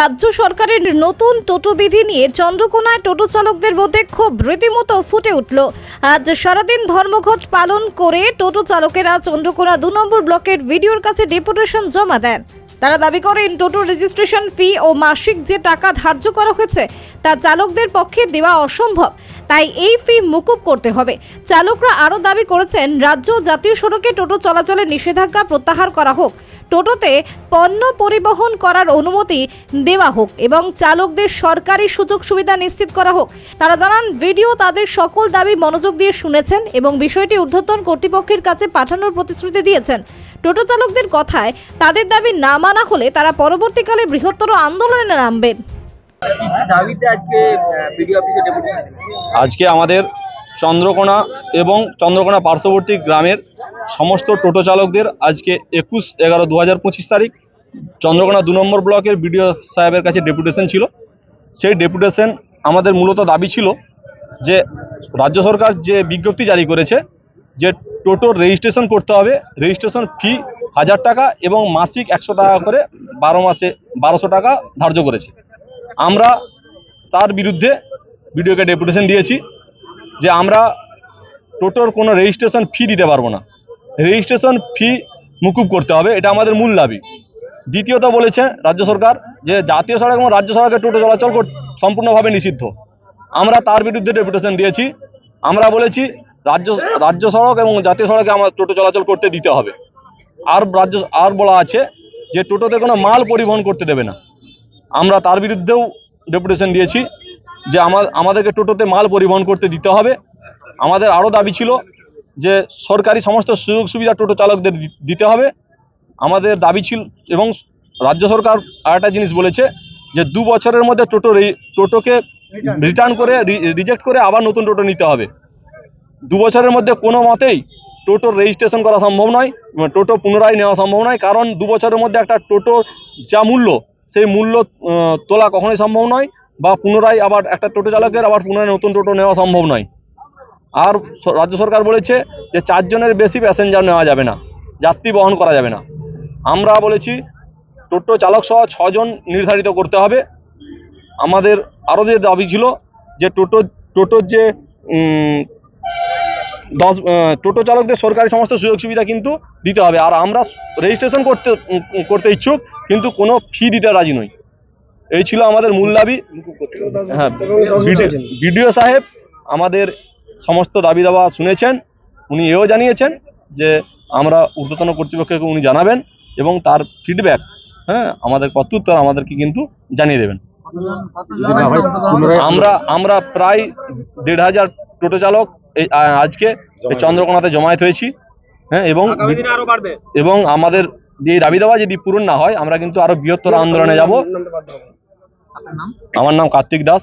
রাজ্য সরকারের নতুন টোটো বিধি নিয়ে চন্দ্রকোনায় টোটো চালকদের মধ্যে ক্ষোভ, রীতিমতো ফুটে উঠল। আজ সারাদিন ধর্মঘট পালন করে টোটো চালকেরা চন্দ্রকোনা দু নম্বর ব্লকের ভিডিওর কাছে ডেপুটেশন জমা দেন। তারা দাবি করেন, টোটো রেজিস্ট্রেশন ফি ও মাসিক যে টাকা ধার্য করা হয়েছে, তা চালকদের পক্ষে দেওয়া অসম্ভব। তাই এই ফি মুকুব করতে হবে। চালকরা আরও দাবি করেছেন, রাজ্য জাতীয় সড়কে টোটো চলাচলের নিষেধাজ্ঞা প্রত্যাহার করা হোক। টোটোতে পণ্য পরিবহন করার অনুমতি দেওয়া হোক এবং চালকদের সরকারি সুযোগ সুবিধা নিশ্চিত করা হোক। তারা জানান ভিডিও তাদের সকল দাবি মনোযোগ দিয়ে শুনেছেন এবং বিষয়টি ঊর্ধ্বতন কর্তৃপক্ষের কাছে পাঠানোর প্রতিশ্রুতি দিয়েছেন। টোটো চালকদের কথায় তাদের দাবি না মানা হলে তারা পরবর্তীকালে বৃহত্তর আন্দোলনে নামবেন দাবিতে আজকে বিডিও অফিসে ডেপুটেশন আজকে আমাদের চন্দ্রকোনা এবং চন্দ্রকোনা পার্শ্ববর্তী গ্রামের সমস্ত টোটো চালকদের আজকে একুশ এগারো দু হাজার পঁচিশ তারিখ চন্দ্রকোনা দু নম্বর ব্লকের বিডিও সাহেবের কাছে ডেপুটেশন ছিল। সেই ডেপুটেশন আমাদের মূলত দাবি ছিল যে রাজ্য সরকার যে বিজ্ঞপ্তি জারি করেছে যে টোটোর রেজিস্ট্রেশন করতে হবে, রেজিস্ট্রেশন ফি হাজার টাকা এবং মাসিক একশো টাকা করে বারো মাসে বারোশো টাকা ধার্য করেছে। আমরা তার বিরুদ্ধে বিডিওকে ডেপুটেশন দিয়েছি যে আমরা টোটোর কোনো রেজিস্ট্রেশন ফি দিতে পারব না। রেজিস্ট্রেশন ফি মুকুব করতে হবে, এটা আমাদের মূল দাবি। দ্বিতীয়ত বলেছে রাজ্য সরকার যে জাতীয় সড়ক এবং রাজ্য সড়কে টোটো চলাচল সম্পূর্ণভাবে নিষিদ্ধ। আমরা তার বিরুদ্ধে ডেপুটেশন দিয়েছি। আমরা বলেছি রাজ্য রাজ্য সড়ক এবং জাতীয় সড়কে আমার টোটো চলাচল করতে দিতে হবে। আর রাজ্য, আর বলা আছে যে টোটোতে কোনো মাল পরিবহন করতে দেবে না। আমরা তার বিরুদ্ধেও ডেপুটেশন দিয়েছি যে আমাদেরকে টোটোতে মাল পরিবহন করতে দিতে হবে। আমাদের আরও দাবি ছিল যে সরকারি সমস্ত সুযোগ সুবিধা টোটো চালকদের দিতে হবে। আমাদের দাবি ছিল এবং রাজ্য সরকার আরেকটা জিনিস বলেছে যে দু বছরের মধ্যে টোটো টোটোকে রিটার্ন করে রিজেক্ট করে আবার নতুন টোটো নিতে হবে। দু বছরের মধ্যে কোনো মতেই টোটোর রেজিস্ট্রেশন করা সম্ভব নয় টোটো পুনরায় নেওয়া সম্ভব নয়, কারণ দু বছরের মধ্যে একটা টোটো যা মূল্য, সেই মূল্য তোলা কখনোই সম্ভব নয় বা পুনরায় আবার একটা টোটো চালকের আবার পুনরায় নতুন টোটো নেওয়া সম্ভব নয়। আর রাজ্য সরকার বলেছে যে চারজনের বেশি প্যাসেঞ্জার নেওয়া যাবে না, যাত্রী বহন করা যাবে না। আমরা বলেছি, টোটো চালক সহ ছজন নির্ধারিত করতে হবে। আমাদের আরও যে দাবি ছিল যে টোটো, টোটোর যে দশ টোটো চালকদের সরকারি সমস্ত সুযোগ সুবিধা কিন্তু দিতে হবে। আর আমরা রেজিস্ট্রেশন করতে করতে ইচ্ছুক, কিন্তু কোনো ফি দিতে রাজি নই। এই ছিল আমাদের মূল দাবি। হ্যাঁ বিডিও সাহেব, আমাদের সমস্ত দাবি দাবা শুনেছেন উনি এও জানিয়েছেন যে আমরা ঊর্ধ্বতন কর্তৃপক্ষকে উনি জানাবেন এবং তার ফিডব্যাক হ্যাঁ আমাদের প্রত্যুত্তর আমাদেরকে কিন্তু জানিয়ে দেবেন। আমরা আমরা প্রায় দেড় হাজার টোটো চালক এই আজকে এই চন্দ্রকোনাতে জমায়েত হয়েছি হ্যাঁ এবং এবং আমাদের যে দাবি দাওয়া যদি পূরণ না হয় আমরা কিন্তু আরও বৃহত্তর আন্দোলনে যাব। আমার নাম Kartik Das.